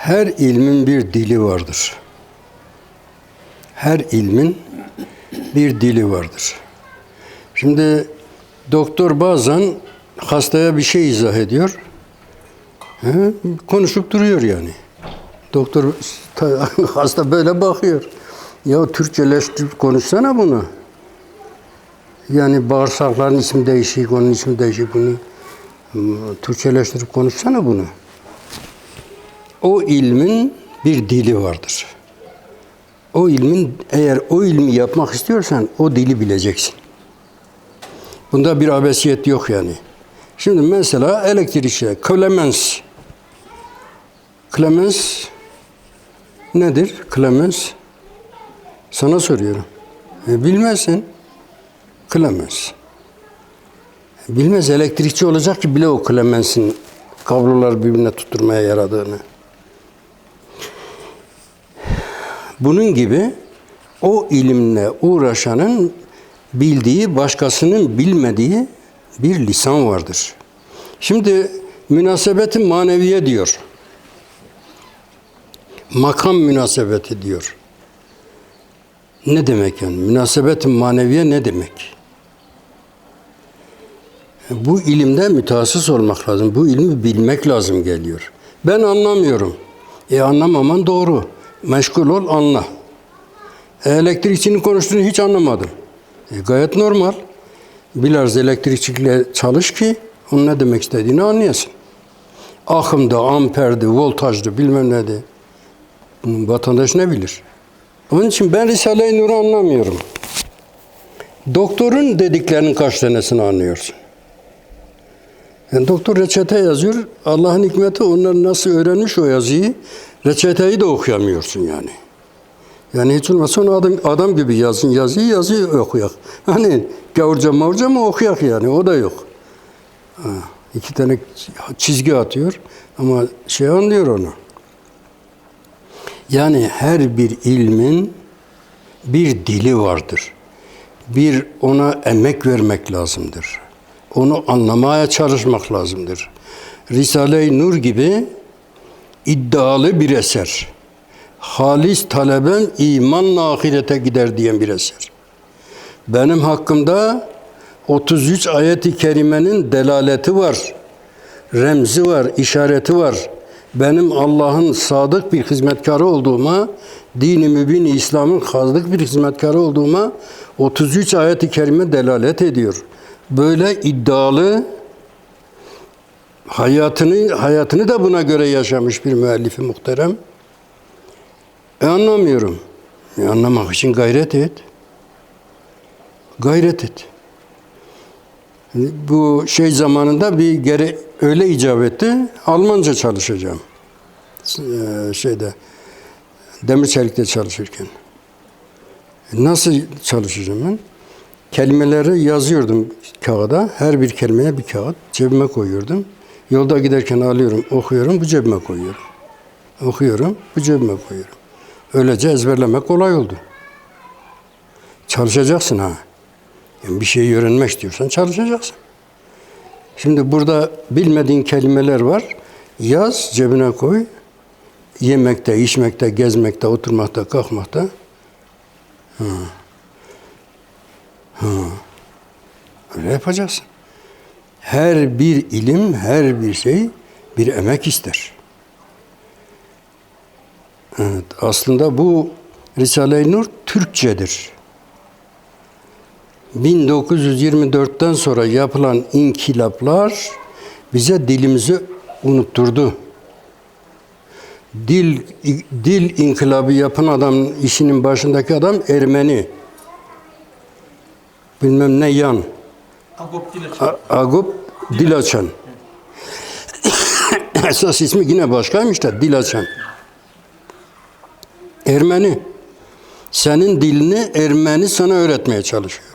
Her ilmin bir dili vardır. Her ilmin bir dili vardır. Şimdi doktor bazen hastaya bir şey izah ediyor. He, konuşup duruyor yani. Doktor ta- hasta böyle bakıyor. Ya Türkçeleştirip konuşsana bunu. Yani bağırsakların ismi değişik, onun ismi değişik bunu. hmm, Türkçeleştirip konuşsana bunu. O ilmin bir dili vardır. O ilmin eğer o ilmi yapmak istiyorsan o dili bileceksin. Bunda bir abesiyet yok yani. Şimdi mesela elektrikçi, Clemens. Clemens nedir? Clemens sana soruyorum. E, bilmezsin. Clemens. Bilmez elektrikçi olacak ki bile o Clemens'in kabloları birbirine tutturmaya yaradığını. Bunun gibi o ilimle uğraşanın bildiği, başkasının bilmediği bir lisan vardır. Şimdi münasebeti maneviye diyor. Makam münasebeti diyor. Ne demek yani? Münasebet maneviye ne demek? Bu ilimde mütehassıs olmak lazım. Bu ilmi bilmek lazım geliyor. Ben anlamıyorum. E anlamaman doğru. Meşgul ol, anla. E, elektrikçinin konuştuğunu hiç anlamadım. E, gayet normal. Biraz elektrikçiyle çalış ki onun ne demek istediğini anlayasın. Akımda, amperdi, voltajdı, bilmem neydi. Bunun vatandaş ne bilir? Onun için ben Risale-i Nur'u anlamıyorum. Doktorun dediklerinin kaç tanesini anlıyorsun? Yani doktor reçete yazıyor. Allah'ın hikmeti onlar nasıl öğrenmiş o yazıyı reçeteyi de okuyamıyorsun yani. Yani hiç olmazsa onu adam, adam gibi yazın yazıyı yazıyı okuyak. Hani gavurca mavurca mı okuyak yani o da yok. Ha, iki tane çizgi atıyor ama şey anlıyor onu. Yani her bir ilmin bir dili vardır. Bir ona emek vermek lazımdır. Onu anlamaya çalışmak lazımdır. Risale-i Nur gibi iddialı bir eser. Halis taleben imanla ahirete gider diyen bir eser. Benim hakkımda 33 ayet-i kerimenin delaleti var. Remzi var, işareti var. Benim Allah'ın sadık bir hizmetkarı olduğuma, dini mübin İslam'ın sadık bir hizmetkarı olduğuma 33 ayet-i kerime delalet ediyor. Böyle iddialı hayatını hayatını da buna göre yaşamış bir müellifi muhterem. E anlamıyorum. E anlamak için gayret et. Gayret et. Bu şey zamanında bir gere öyle icap etti. Almanca çalışacağım. Ee, şeyde demir çelikte çalışırken. Nasıl çalışacağım ben? Kelimeleri yazıyordum kağıda. Her bir kelimeye bir kağıt cebime koyuyordum. Yolda giderken alıyorum, okuyorum, bu cebime koyuyorum. Okuyorum, bu cebime koyuyorum. Öylece ezberlemek kolay oldu. Çalışacaksın ha. Yani bir şeyi öğrenmek istiyorsan çalışacaksın. Şimdi burada bilmediğin kelimeler var. Yaz, cebine koy. Yemekte, içmekte, gezmekte, oturmakta, kalkmakta. Ha. Ha. Öyle yapacaksın. Her bir ilim, her bir şey bir emek ister. Evet, aslında bu Risale-i Nur Türkçedir. 1924'ten sonra yapılan inkılaplar bize dilimizi unutturdu. Dil dil inkılabı yapan adam, işinin başındaki adam Ermeni. Bilmem ne yan. Agop Dilaçan. Agop Dilaçan. Esas ismi yine başkaymış da Dilaçan. Ermeni. Senin dilini Ermeni sana öğretmeye çalışıyor.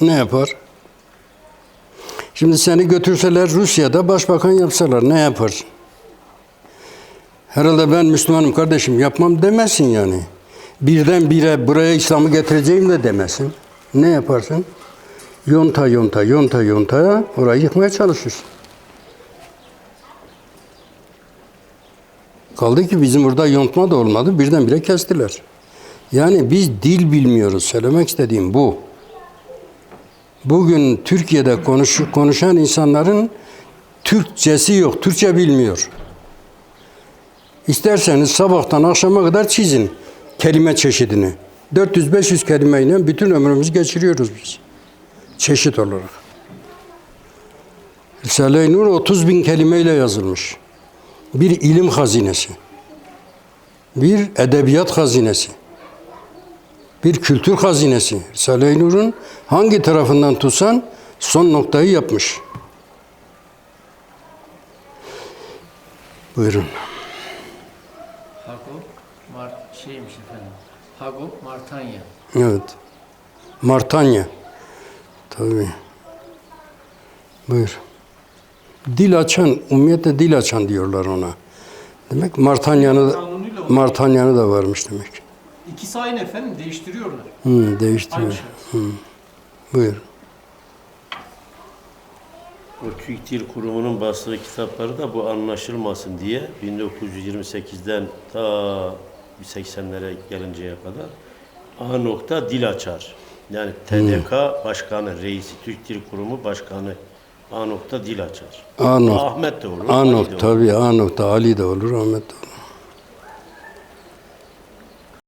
Ne yapar? Şimdi seni götürseler Rusya'da başbakan yapsalar ne yaparsın? Herhalde ben Müslümanım kardeşim yapmam demezsin yani. Birden bire buraya İslam'ı getireceğim de demesin. Ne yaparsın? Yonta yonta yonta yonta orayı yıkmaya çalışırsın. Kaldı ki bizim burada yontma da olmadı. Birdenbire kestiler. Yani biz dil bilmiyoruz. Söylemek istediğim bu. Bugün Türkiye'de konuş, konuşan insanların Türkçesi yok. Türkçe bilmiyor. İsterseniz sabahtan akşama kadar çizin kelime çeşidini. 400-500 kelimeyle bütün ömrümüzü geçiriyoruz biz. Çeşit olarak. Risale-i Nur 30 bin kelimeyle yazılmış. Bir ilim hazinesi. Bir edebiyat hazinesi. Bir kültür hazinesi. Risale-i Nur'un hangi tarafından tutsan son noktayı yapmış. Buyurun. Hagop Mart şeymiş efendim. Hagop Martanya. Evet. Martanya. Tabii. Buyur. Dil açan, umumiyette dil açan diyorlar ona. Demek Martanya'nı Martanya'nı da varmış demek. İkisi aynı efendim değiştiriyorlar. Hı, değiştiriyor. şey. Buyur. O Türk Dil Kurumu'nun bastığı kitapları da bu anlaşılmasın diye 1928'den ta 80'lere gelinceye kadar A nokta dil açar. Yani TDK başkanı, reisi, Türk Dil Kurumu başkanı A nokta dil açar. A nokta. Ahmet de olur. A nokta tabii A nokta Ali de olur, Ahmet de olur.